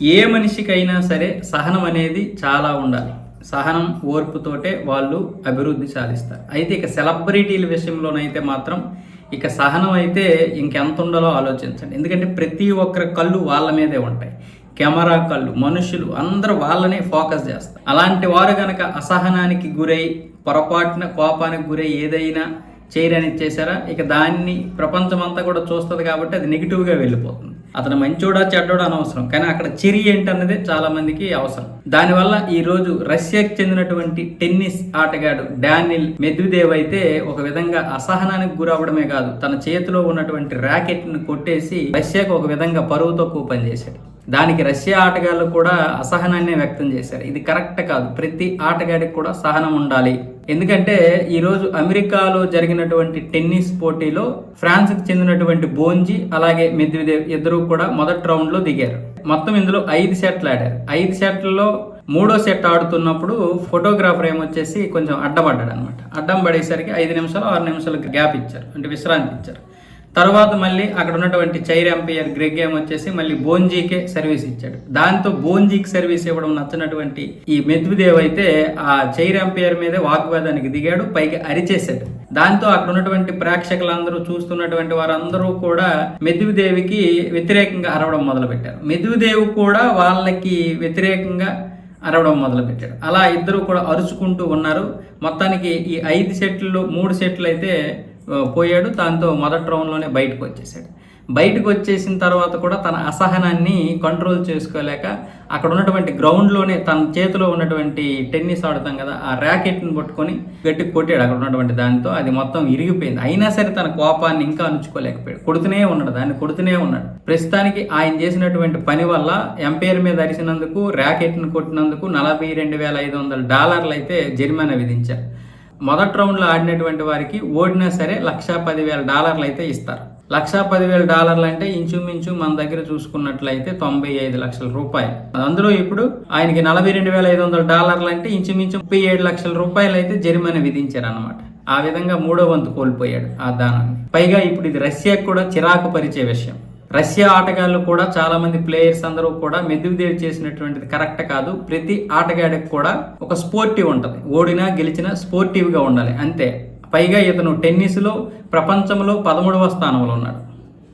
ఏ మనిషికైనా సరే సహనం అనేది చాలా ఉండాలి. సహనం ఓర్పుతోటే వాళ్ళు అభివృద్ధి సాధిస్తారు. అయితే ఇక సెలబ్రిటీల విషయంలోనైతే మాత్రం ఇక సహనం అయితే ఇంకెంత ఉండాలో ఆలోచించండి. ఎందుకంటే ప్రతి ఒక్కరి కళ్ళు వాళ్ళ మీదే ఉంటాయి. కెమెరా కళ్ళు మనుషులు అందరూ వాళ్ళనే ఫోకస్ చేస్తారు. అలాంటి వారు గనక అసహనానికి గురై పొరపాటున కోపానికి గురై ఏదైనా చేయరని చేశారా? ఇక దాన్ని ప్రపంచమంతా కూడా చూస్తుంది కాబట్టి అది నెగిటివ్గా వెళ్ళిపోతుంది. అతను మంచోడా చెడ్డోడా అనవసరం. కానీ అక్కడ చిరి ఏంటన్నదే చాలా మందికి అవసరం. దానివల్ల ఈ రోజు రష్యాకి చెందినటువంటి టెన్నిస్ ఆటగాడు డానిల్ మెద్విదేవ్ అయితే ఒక విధంగా అసహనానికి గురవడమే కాదు తన చేతిలో ఉన్నటువంటి ర్యాకెట్ను కొట్టేసి రష్యాకు ఒక విధంగా పరువుతో కూపన్ చేశాడు. దానికి రష్యా ఆటగాళ్ళు కూడా అసహనాన్ని వ్యక్తం చేశారు. ఇది కరెక్ట్ కాదు. ప్రతి ఆటగాడికి కూడా సహనం ఉండాలి. ఎందుకంటే ఈరోజు అమెరికాలో జరిగినటువంటి టెన్నిస్ పోటీలో ఫ్రాన్స్కి చెందినటువంటి బోంజీ అలాగే మెద్విదేవ్ ఇద్దరు కూడా మొదటి రౌండ్లో దిగారు. మొత్తం ఇందులో ఐదు సెట్లు ఆడారు. ఐదు సెట్లలో మూడో సెట్ ఆడుతున్నప్పుడు ఫోటోగ్రాఫర్ ఏమొచ్చేసి కొంచెం అడ్డపడ్డాడు అనమాట అడ్డం పడేసరికి ఐదు నిమిషాలు ఆరు నిమిషాలు గ్యాప్ ఇచ్చారు. అంటే విశ్రాంతి ఇచ్చారు. తర్వాత మళ్ళీ అక్కడ ఉన్నటువంటి చైర్ ఎంపైర్ గ్రెగ్ గేమ్ వచ్చేసి మళ్ళీ బోన్జీకే సర్వీస్ ఇచ్చాడు. దాంతో బోంజీకి సర్వీస్ ఇవ్వడం నచ్చినటువంటి ఈ మెద్విదేవ్ అయితే ఆ చైర్ ఎంపైర్ మీదే వాగ్వాదానికి దిగాడు పైకి అరిచేశాడు. దాంతో అక్కడ ఉన్నటువంటి ప్రేక్షకులందరూ చూస్తున్నటువంటి వారందరూ కూడా మెద్విదేవికి వ్యతిరేకంగా అరవడం మొదలుపెట్టారు. మెద్విదేవి కూడా వాళ్ళకి వ్యతిరేకంగా అరవడం మొదలుపెట్టాడు. అలా ఇద్దరు కూడా అరుచుకుంటూ ఉన్నారు. మొత్తానికి ఈ ఐదు సెట్లు మూడు సెట్లు అయితే పోయాడు. దాంతో మొదటి రౌండ్లోనే బయటకు వచ్చేసాడు. బయటకు వచ్చేసిన తర్వాత కూడా తన అసహనాన్ని కంట్రోల్ చేసుకోలేక అక్కడ ఉన్నటువంటి గ్రౌండ్లోనే తన చేతిలో ఉన్నటువంటి టెన్నిస్ ఆడుతాం కదా ఆ ర్యాకెట్ని పట్టుకొని గట్టికి కొట్టాడు అక్కడ ఉన్నటువంటి దానితో. అది మొత్తం ఇరిగిపోయింది. అయినా సరే తన కోపాన్ని ఇంకా అణుచుకోలేకపోయాడు. కొడుతూనే ఉన్నాడు. దాన్ని కొడుతూనే ఉన్నాడు. ప్రస్తుతానికి ఆయన చేసినటువంటి పని వల్ల ఎంపైర్ మీద అరిసినందుకు ర్యాకెట్ని కొట్టినందుకు నలభై రెండు వేల ఐదు వందల డాలర్లు అయితే జరిమానా విధించారు. మొదటి రౌండ్లో ఆడినటువంటి వారికి ఓడినా సరే లక్షా పదివేల డాలర్లు అయితే ఇస్తారు. లక్షా పదివేల డాలర్లు అంటే ఇంచుమించు మన దగ్గర చూసుకున్నట్లయితే తొంభై ఐదు లక్షల రూపాయలు. అందులో ఇప్పుడు ఆయనకి నలభై రెండు వేల ఐదు వందల డాలర్లు అంటే ఇంచుమించు ముప్పై ఏడు లక్షల రూపాయలు అయితే జరిమానా విధించారు అనమాట ఆ విధంగా మూడో వంతు కోల్పోయాడు ఆ దానాన్ని. పైగా ఇప్పుడు ఇది రష్యాకు కూడా చిరాకు పరిచే విషయం. రష్యా ఆటగాళ్ళు కూడా చాలా మంది ప్లేయర్స్ అందరూ కూడా మెదుగుదేవి చేసినటువంటిది కరెక్ట్ కాదు. ప్రతి ఆటగాడికి కూడా ఒక స్పోర్టివ్ ఉంటుంది. ఓడినా గెలిచినా స్పోర్టివ్గా ఉండాలి. అంతే. పైగా ఇతను టెన్నిస్లో ప్రపంచంలో పదమూడవ స్థానంలో ఉన్నాడు.